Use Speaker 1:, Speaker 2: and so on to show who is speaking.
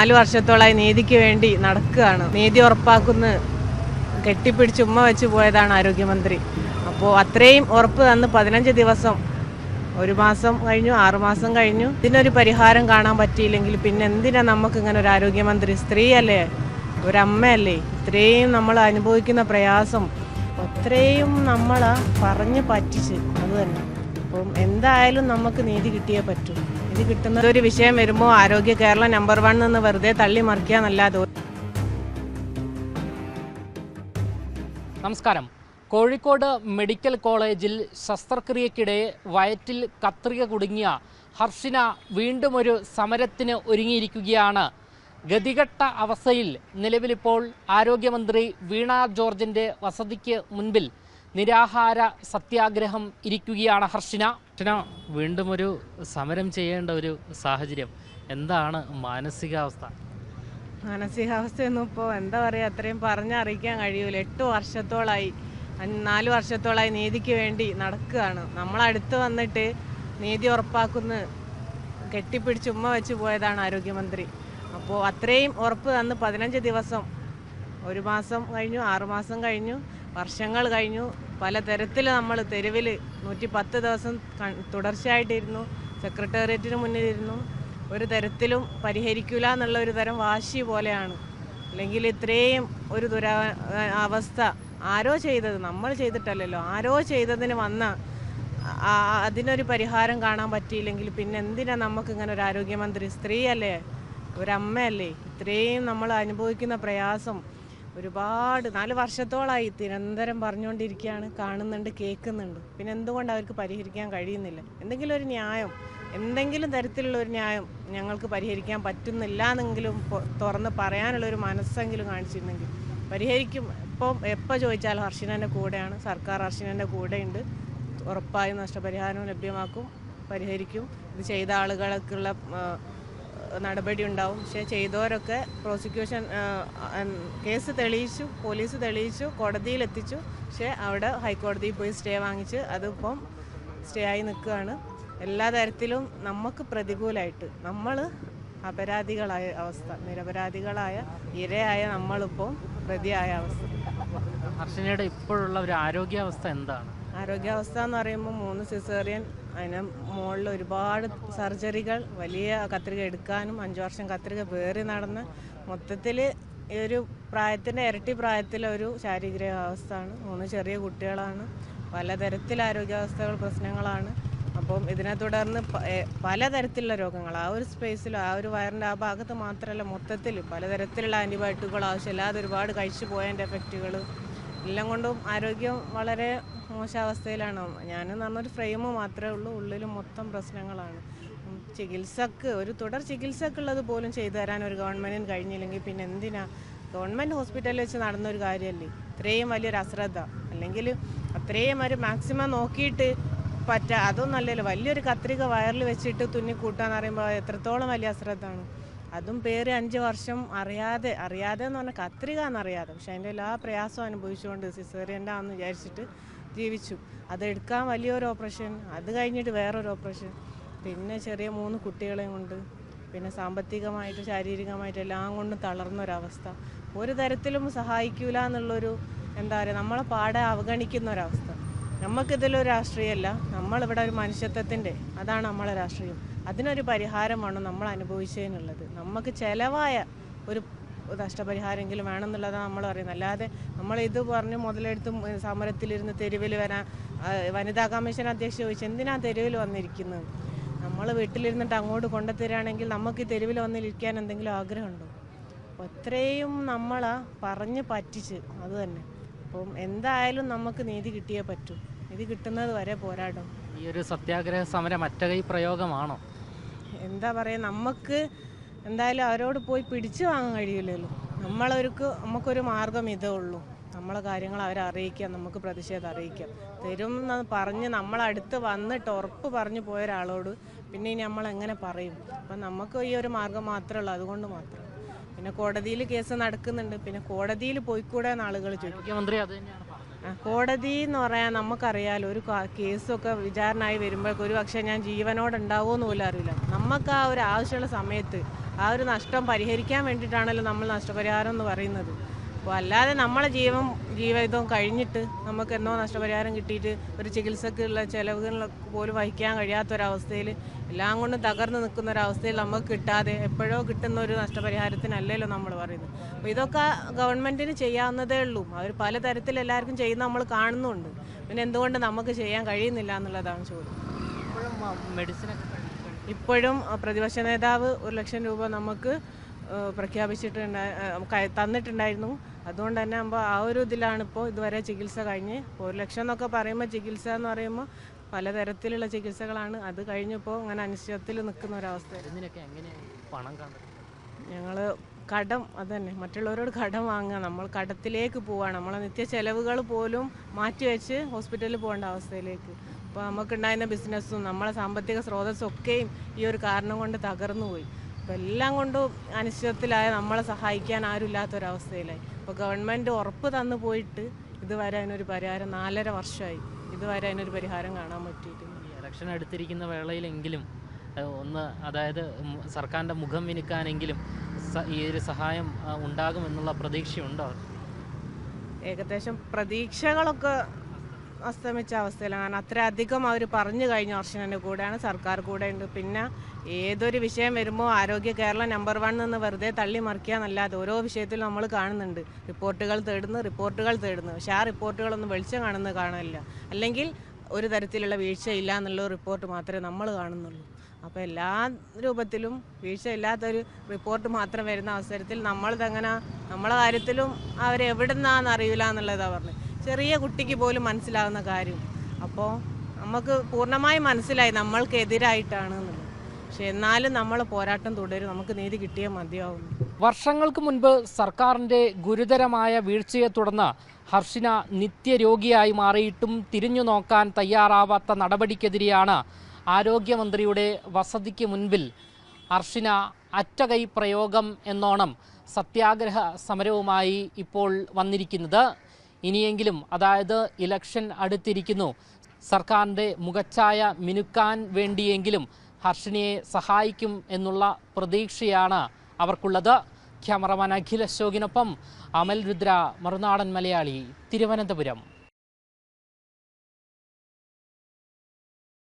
Speaker 1: നാല് വർഷത്തോളായി നീതിക്ക് വേണ്ടി നടക്കുകയാണ്. നീതി ഉറപ്പാക്കുന്ന കെട്ടിപ്പിടിച്ച് ഉമ്മ വെച്ച് പോയതാണ് ആരോഗ്യമന്ത്രി. അപ്പോൾ അത്രയും ഉറപ്പ് തന്ന് പതിനഞ്ച് ദിവസം ഒരു മാസം കഴിഞ്ഞു ആറ് മാസം കഴിഞ്ഞു. ഇതിനൊരു പരിഹാരം കാണാൻ പറ്റിയില്ലെങ്കിൽ പിന്നെ എന്തിനാ നമുക്ക് ഇങ്ങനെ ഒരു ആരോഗ്യമന്ത്രി? സ്ത്രീയല്ലേ? ഒരമ്മയല്ലേ? ഇത്രയും നമ്മൾ അനുഭവിക്കുന്ന പ്രയാസം അത്രയും നമ്മൾ പറഞ്ഞ് പറ്റിച്ച്. അത് തന്നെ. അപ്പം എന്തായാലും നമുക്ക് നീതി കിട്ടിയേ പറ്റൂ. ഇത് കിട്ടുന്ന ഒരു വിഷയം വരുമ്പോൾ ആരോഗ്യ കേരള നമ്പർ വൺ എന്ന് വെറുതെ തള്ളി മറിക്കാന്നല്ലാതെ
Speaker 2: നമസ്കാരം. കോഴിക്കോട് മെഡിക്കൽ കോളേജിൽ ശസ്ത്രക്രിയക്കിടെ വയറ്റിൽ കത്രിക കുടുങ്ങിയ ഹർഷിന വീണ്ടും ഒരു സമരത്തിന് ഒരുങ്ങിയിരിക്കുകയാണ്. ഗതികെട്ട അവസ്ഥയിൽ നിലവിലിപ്പോൾ ആരോഗ്യമന്ത്രി വീണ ജോർജിന്റെ വസതിക്ക് മുൻപിൽ നിരാഹാര സത്യാഗ്രഹം ഇരിക്കുകയാണ് ഹർഷിന. ഹർഷിന വീണ്ടും ഒരു സമരം ചെയ്യേണ്ട ഒരു സാഹചര്യം. എന്താണ് മാനസികാവസ്ഥ?
Speaker 1: മാനസികാവസ്ഥയൊന്നും ഇപ്പോൾ എന്താ പറയുക അത്രയും പറഞ്ഞറിയിക്കാൻ കഴിയൂല. എട്ട് വർഷത്തോളായി നാല് വർഷത്തോളായി നീതിക്ക് വേണ്ടി നടക്കുകയാണ്. നമ്മളടുത്ത് വന്നിട്ട് നീതി ഉറപ്പാക്കുന്ന കെട്ടിപ്പിടിച്ച് ഉമ്മ വെച്ച് പോയതാണ് ആരോഗ്യമന്ത്രി. അപ്പോൾ അത്രയും ഉറപ്പ് തന്ന് പതിനഞ്ച് ദിവസം ഒരു മാസം കഴിഞ്ഞു ആറുമാസം കഴിഞ്ഞു. വർഷങ്ങൾ കഴിഞ്ഞു. പലതരത്തിൽ നമ്മൾ തെരുവിൽ നൂറ്റി പത്ത് ദിവസം തുടർച്ചയായിട്ടിരുന്നു. സെക്രട്ടേറിയറ്റിന് മുന്നിലിരുന്നു. ഒരു തരത്തിലും പരിഹരിക്കില്ല എന്നുള്ള ഒരു തരം വാശി പോലെയാണ്. അല്ലെങ്കിൽ ഇത്രയും ഒരു ദുരാ അവസ്ഥ ആരോ ചെയ്തത് നമ്മൾ ചെയ്തിട്ടല്ലല്ലോ. ആരോ ചെയ്തതിന് വന്ന അതിനൊരു പരിഹാരം കാണാൻ പറ്റിയില്ലെങ്കിൽ പിന്നെ എന്തിനാ നമുക്ക് ഇങ്ങനെ ഒരു ആരോഗ്യമന്ത്രി സ്ത്രീയല്ലേ? ഒരമ്മയല്ലേ? ഇത്രയും നമ്മൾ അനുഭവിക്കുന്ന പ്രയാസം ഒരുപാട് നാല് വർഷത്തോളായി നിരന്തരം പറഞ്ഞുകൊണ്ടിരിക്കുകയാണ് കാണുന്നുണ്ട് കേൾക്കുന്നുണ്ട്. പിന്നെ എന്തുകൊണ്ട് അവർക്ക് പരിഹരിക്കാൻ കഴിയുന്നില്ല? എന്തെങ്കിലും ഒരു ന്യായം എന്തെങ്കിലും തരത്തിലുള്ള ഒരു ന്യായം ഞങ്ങൾക്ക് പരിഹരിക്കാൻ പറ്റുന്നില്ല എന്നെങ്കിലും തുറന്ന് പറയാനുള്ള ഒരു മനസ്സെങ്കിലും കാണിച്ചിരുന്നെങ്കിൽ പരിഹരിക്കും. ഇപ്പം എപ്പോൾ ചോദിച്ചാലും ഹർഷിനന്റെ കൂടെയാണ് സർക്കാർ ഹർഷിനന്റെ കൂടെയുണ്ട്. ഉറപ്പായും നഷ്ടപരിഹാരവും ലഭ്യമാക്കും പരിഹരിക്കും. ഇത് ചെയ്ത ആളുകൾക്കുള്ള നടപടി ഉണ്ടാവും. പക്ഷേ ചെയ്തവരൊക്കെ പ്രോസിക്യൂഷൻ കേസ് തെളിയിച്ചു പോലീസ് തെളിയിച്ചു കോടതിയിൽ എത്തിച്ചു. പക്ഷേ അവിടെ ഹൈക്കോടതിയിൽ പോയി സ്റ്റേ വാങ്ങിച്ച് അതിപ്പം സ്റ്റേ ആയി നിൽക്കുകയാണ്. എല്ലാ തരത്തിലും നമുക്ക് പ്രതികൂലമായിട്ട് നമ്മൾ അപരാധികളായ അവസ്ഥ നിരപരാധികളായ ഇരയായ നമ്മളിപ്പോൾ പ്രതിയായ അവസ്ഥ.
Speaker 2: ഹർഷനയുടെ ഇപ്പോഴുള്ള ഒരു ആരോഗ്യാവസ്ഥ എന്താണ്?
Speaker 1: ആരോഗ്യാവസ്ഥ എന്ന് പറയുമ്പോൾ മൂന്ന് സിസേറിയൻ അതിന് മുകളിൽ ഒരുപാട് സർജറികൾ വലിയ കത്രിക എടുക്കാനും അഞ്ച് വർഷം കത്രിക വേറി നടന്ന് മൊത്തത്തിൽ ഈ ഒരു പ്രായത്തിന്റെ ഇരട്ടി പ്രായത്തിലൊരു ശാരീരിക അവസ്ഥയാണ് മൂന്ന് ചെറിയ കുട്ടികളാണ്. പലതരത്തിൽ ആരോഗ്യാവസ്ഥകൾ പ്രശ്നങ്ങളാണ്. അപ്പം ഇതിനെ തുടർന്ന് പലതരത്തിലുള്ള രോഗങ്ങൾ. ആ ഒരു സ്പേസിൽ ആ ഒരു വയറിന്റെ ആ ഭാഗത്ത് മാത്രമല്ല മൊത്തത്തിൽ പലതരത്തിലുള്ള ആന്റിബയോട്ടിക്കുകൾ ആവശ്യമില്ലാതെ ഒരുപാട് കഴിച്ചു പോയതിന്റെ എഫക്റ്റുകൾ എല്ലാം കൊണ്ടും ആരോഗ്യം വളരെ മോശാവസ്ഥയിലാണ്. ഞാനെന്ന് പറഞ്ഞൊരു ഫ്രെയിം മാത്രമേ ഉള്ളൂ. ഉള്ളിൽ മൊത്തം പ്രശ്നങ്ങളാണ്. ചികിത്സക്ക് ഒരു തുടർ ചികിത്സക്കുള്ളത് പോലും ചെയ്തു തരാൻ ഒരു ഗവൺമെന്റിന് കഴിഞ്ഞില്ലെങ്കിൽ പിന്നെ എന്തിനാ? ഗവൺമെന്റ് ഹോസ്പിറ്റലിൽ വെച്ച് നടന്നൊരു കാര്യമല്ലേ ഇത്രയും വലിയൊരു അശ്രദ്ധ. അല്ലെങ്കിൽ അത്രയും ഒരു മാക്സിമം നോക്കിയിട്ട് പറ്റ അതൊന്നല്ലല്ലോ വലിയൊരു കത്രിക വയറിൽ വെച്ചിട്ട് തുന്നി കൂട്ടാന്ന് പറയുമ്പോൾ എത്രത്തോളം വലിയ അശ്രദ്ധമാണ് അതും പേര് അഞ്ച് വർഷം അറിയാതെ അറിയാതെ എന്ന് പറഞ്ഞാൽ കത്രിക എന്നറിയാതെ പക്ഷെ അതിന്റെ എല്ലാ പ്രയാസവും അനുഭവിച്ചുകൊണ്ട് സിസേറിയന്റെ ആണെന്ന് വിചാരിച്ചിട്ട് ജീവിച്ചു. അതെടുക്കാൻ വലിയൊരു ഓപ്പറേഷൻ അത് കഴിഞ്ഞിട്ട് വേറൊരു ഓപ്പറേഷൻ പിന്നെ ചെറിയ മൂന്ന് കുട്ടികളെയും കൊണ്ട് പിന്നെ സാമ്പത്തികമായിട്ട് ശാരീരികമായിട്ട് എല്ലാം കൊണ്ടും തളർന്നൊരവസ്ഥ. ഒരു തരത്തിലും സഹായിക്കൂല എന്നുള്ളൊരു എന്താ പറയുക നമ്മളെ പാടെ അവഗണിക്കുന്ന ഒരവസ്ഥ നമുക്കിതിലൊരു രാഷ്ട്രീയമല്ല നമ്മളിവിടെ ഒരു മനുഷ്യത്വത്തിന്റെ അതാണ് നമ്മളെ രാഷ്ട്രീയം. അതിനൊരു പരിഹാരമാണ് നമ്മൾ അനുഭവിച്ചതിനുള്ളത്. നമുക്ക് ചിലവായ ഒരു നഷ്ടപരിഹാരമെങ്കിലും വേണമെന്നുള്ളതാണ് നമ്മൾ പറയുന്നത്. അല്ലാതെ നമ്മൾ ഇത് പറഞ്ഞ് മുതലെടുത്ത് സമരത്തിലിരുന്ന് തെരുവിൽ വരാൻ വനിതാ കമ്മീഷൻ അധ്യക്ഷ ചോദിച്ചു എന്തിനാ തെരുവിൽ വന്നിരിക്കുന്നത്? നമ്മൾ വീട്ടിലിരുന്നിട്ട് അങ്ങോട്ട് കൊണ്ടുത്തരികയാണെങ്കിൽ നമുക്ക് തെരുവിൽ വന്നിരിക്കാൻ എന്തെങ്കിലും ആഗ്രഹമുണ്ടോ? അപ്പോൾ അത്രയും നമ്മളാ പറഞ്ഞ് പറ്റിച്ച് അത് തന്നെ. അപ്പം എന്തായാലും നമുക്ക് നീതി കിട്ടിയേ പറ്റൂ. നീതി കിട്ടുന്നത് വരെ പോരാടും
Speaker 2: ഈ ഒരു സത്യാഗ്രഹ സമരം അറ്റകൈ പ്രയോഗമാണോ?
Speaker 1: എന്താ പറയുക നമുക്ക് എന്തായാലും അവരോട് പോയി പിടിച്ചു വാങ്ങാൻ കഴിയില്ലല്ലോ. നമ്മളവർക്ക് നമുക്കൊരു മാർഗം ഇതേ ഉള്ളൂ. നമ്മളെ കാര്യങ്ങൾ അവരെ അറിയിക്കാം നമുക്ക് പ്രതിഷേധം അറിയിക്കാം തരും എന്ന് പറഞ്ഞ് നമ്മളടുത്ത് വന്നിട്ട് ഉറപ്പ് പറഞ്ഞു പോയ ഒരാളോട് പിന്നെ ഇനി നമ്മൾ എങ്ങനെ പറയും? അപ്പം നമുക്ക് ഈ ഒരു മാർഗം മാത്രമേ ഉള്ളൂ അതുകൊണ്ട് മാത്രം. പിന്നെ കോടതിയിൽ കേസ് നടക്കുന്നുണ്ട്. പിന്നെ കോടതിയിൽ പോയിക്കൂടെ ആളുകൾ ചോദിക്കും
Speaker 2: മുഖ്യമന്ത്രി അത് തന്നെയാണ്
Speaker 1: കോടതി എന്ന് പറയാൻ നമുക്കറിയാലോ ഒരു കേസൊക്കെ വിചാരണയായി വരുമ്പോഴേക്കും ഒരു പക്ഷേ ഞാൻ ജീവനോടെ ഉണ്ടാവുമോ എന്ന് പോലും അറിയില്ല. നമുക്ക് ആ ഒരു ആവശ്യമുള്ള സമയത്ത് ആ ഒരു നഷ്ടം പരിഹരിക്കാൻ വേണ്ടിയിട്ടാണല്ലോ നമ്മൾ നഷ്ടപരിഹാരം എന്ന് പറയുന്നത്. അപ്പോൾ അല്ലാതെ നമ്മളെ ജീവൻ ജീവിതം കഴിഞ്ഞിട്ട് നമുക്ക് എന്നോ നഷ്ടപരിഹാരം കിട്ടിയിട്ട് ഒരു ചികിത്സക്കുള്ള ചിലവുകളൊക്കെ പോലും വഹിക്കാൻ കഴിയാത്തൊരവസ്ഥയിൽ എല്ലാം കൊണ്ടും തകർന്നു നിൽക്കുന്ന ഒരവസ്ഥയിൽ നമുക്ക് കിട്ടാതെ എപ്പോഴോ കിട്ടുന്ന ഒരു നഷ്ടപരിഹാരത്തിനല്ലല്ലോ നമ്മൾ പറയുന്നത്. അപ്പോൾ ഇതൊക്കെ ഗവൺമെന്റിന് ചെയ്യാവുന്നതേ ഉള്ളൂ. അവർ പലതരത്തിൽ എല്ലാവർക്കും ചെയ്യുന്ന നമ്മൾ കാണുന്നുണ്ട്. പിന്നെ എന്തുകൊണ്ട് നമുക്ക് ചെയ്യാൻ കഴിയുന്നില്ല എന്നുള്ളതാണ് ചോദ്യം.
Speaker 2: ഇപ്പോഴും മെഡിസിനൊക്കെ
Speaker 1: ഇപ്പോഴും പ്രതിപക്ഷ നേതാവ് ഒരു ലക്ഷം രൂപ നമുക്ക് ഏഹ്, പ്രഖ്യാപിച്ചിട്ടുണ്ട് ഏഹ്, ക- തന്നിട്ടുണ്ടായിരുന്നു. അതുകൊണ്ട് തന്നെ ആകുമ്പോൾ ആ ഒരു ഇതിലാണ് ഇപ്പോൾ ഇതുവരെ ചികിത്സ കഴിഞ്ഞ്. ഒരു ലക്ഷം എന്നൊക്കെ പറയുമ്പോൾ ചികിത്സ എന്ന് പറയുമ്പോൾ പലതരത്തിലുള്ള ചികിത്സകളാണ്. അത് കഴിഞ്ഞപ്പോൾ അങ്ങനെ അനിശ്ചിതത്തിൽ നിൽക്കുന്ന ഒരവസ്ഥ. ഞങ്ങൾ കടം അതന്നെ. മറ്റുള്ളവരോട് കടം വാങ്ങുക. നമ്മൾ കടത്തിലേക്ക് പോവാണ് നമ്മളെ നിത്യ ചെലവുകൾ പോലും മാറ്റിവെച്ച് ഹോസ്പിറ്റലിൽ പോകേണ്ട അവസ്ഥയിലേക്ക്. അപ്പോൾ നമുക്കുണ്ടായിരുന്ന ബിസിനസ്സും നമ്മളെ സാമ്പത്തിക സ്രോതസ്സൊക്കെയും ഈ ഒരു കാരണം കൊണ്ട് തകർന്നു പോയി. അപ്പോൾ എല്ലാം കൊണ്ടും അനിശ്ചിതത്തിലായ നമ്മളെ സഹായിക്കാൻ ആരും ഇല്ലാത്തൊരവസ്ഥയിലായി അപ്പോൾ ഗവൺമെന്റ് ഉറപ്പ് തന്നു പോയിട്ട് ഇതുവരെ അതിനൊരു പരിഹാരം നാലര വർഷമായി. ഇതുവരെ അതിനൊരു പരിഹാരം കാണാൻ പറ്റിയിട്ടില്ല.
Speaker 2: ഇലക്ഷൻ അടുത്തിരിക്കുന്ന വേളയിലെങ്കിലും ഒന്ന് അതായത് സർക്കാരിന്റെ മുഖം വിനിക്കാനെങ്കിലും ഈ ഒരു സഹായം ഉണ്ടാകുമെന്നുള്ള പ്രതീക്ഷയുണ്ടോ?
Speaker 1: ഏകദേശം പ്രതീക്ഷകളൊക്കെ അസ്തമിച്ച അവസ്ഥയിലാണ്. കാരണം അത്രയധികം അവർ പറഞ്ഞു കഴിഞ്ഞ വർഷത്തിന്റെ കൂടെയാണ് സർക്കാർ കൂടെ ഉണ്ട് പിന്നെ ഏതൊരു വിഷയം വരുമ്പോൾ ആരോഗ്യ കേരള നമ്പർ വൺ എന്ന് വെറുതെ തള്ളി മറിക്കുക എന്നല്ലാതെ ഓരോ വിഷയത്തിലും നമ്മൾ കാണുന്നുണ്ട്. റിപ്പോർട്ടുകൾ തേടുന്നു റിപ്പോർട്ടുകൾ തേടുന്നു. പക്ഷേ ആ റിപ്പോർട്ടുകളൊന്നും വെളിച്ചം കാണുന്ന കാണില്ല അല്ലെങ്കിൽ ഒരു തരത്തിലുള്ള വീഴ്ചയില്ല എന്നുള്ള റിപ്പോർട്ട് മാത്രമേ നമ്മൾ കാണുന്നുള്ളൂ. അപ്പോൾ എല്ലാ രൂപത്തിലും വീഴ്ച വീഴ്ചയില്ലാത്തൊരു റിപ്പോർട്ട് മാത്രം വരുന്ന അവസരത്തിൽ നമ്മളിതെങ്ങനെ നമ്മളെ കാര്യത്തിലും അവരെവിടുന്നാന്ന് അറിയില്ല എന്നുള്ളതാണ് പറഞ്ഞത്. ചെറിയ കുട്ടിക്ക് പോലും മനസ്സിലാവുന്ന കാര്യം. അപ്പോൾ നമുക്ക് പൂർണമായും മനസ്സിലായി നമ്മൾക്കെതിരായിട്ടാണ് എന്നുള്ളത്. പക്ഷെ എന്നാലും നമ്മൾ പോരാട്ടം തുടരും. നമുക്ക് നീതി കിട്ടിയേ മതിയാവും.
Speaker 3: വർഷങ്ങൾക്ക് മുൻപ് സർക്കാരിന്റെ ഗുരുതരമായ വീഴ്ചയെ തുടർന്ന് ഹർഷിന നിത്യരോഗിയായി മാറിയിട്ടും തിരിഞ്ഞു നോക്കാൻ തയ്യാറാവാത്ത നടപടിക്കെതിരെയാണ് ആരോഗ്യമന്ത്രിയുടെ വസതിക്ക് മുൻപിൽ ഹർഷിന അറ്റകൈ പ്രയോഗം എന്നോണം സത്യാഗ്രഹ സമരവുമായി ഇപ്പോൾ വന്നിരിക്കുന്നത്. ഇനിയെങ്കിലും അതായത് ഇലക്ഷൻ അടുത്തിരിക്കുന്നു. സർക്കാരിന്റെ മുഖച്ഛായ മിനുക്കാൻ വേണ്ടിയെങ്കിലും ഹർഷിനിയെ സഹായിക്കും എന്നുള്ള പ്രതീക്ഷയാണ് അവർക്കുള്ളത്. ക്യാമറമാൻ അഖിൽ അശോകിനൊപ്പം അമൽ രുദ്ര മറുനാടൻ മലയാളി തിരുവനന്തപുരം.